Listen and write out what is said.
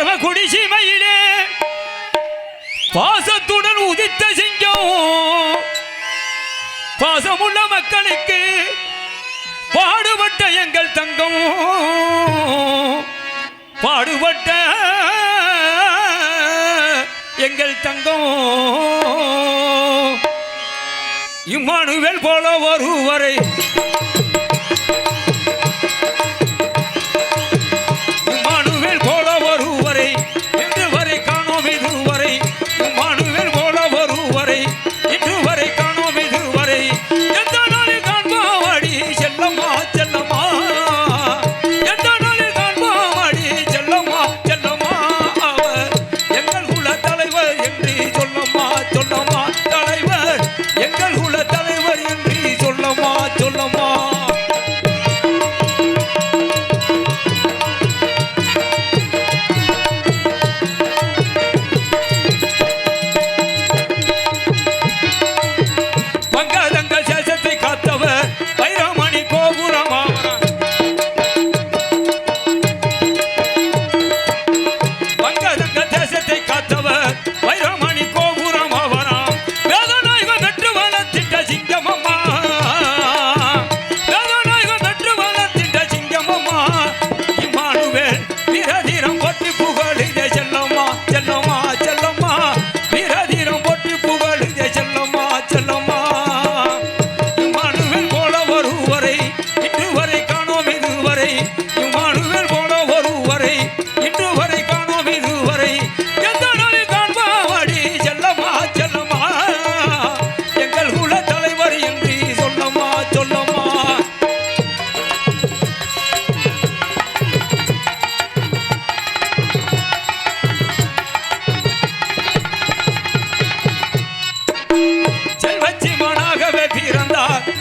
கர்வ குடிசிமையிலே பாசத்துடன் உதித்த சிங்கம். பாசமுள்ள மக்களுக்கு பாடுபட்ட எங்கள் தங்கம். பாடுபட்ட எங்கள் தங்கம். இம்மானுவேல் போல ஒருவரை செல்வச்சி மனாகவே பிறந்தார்.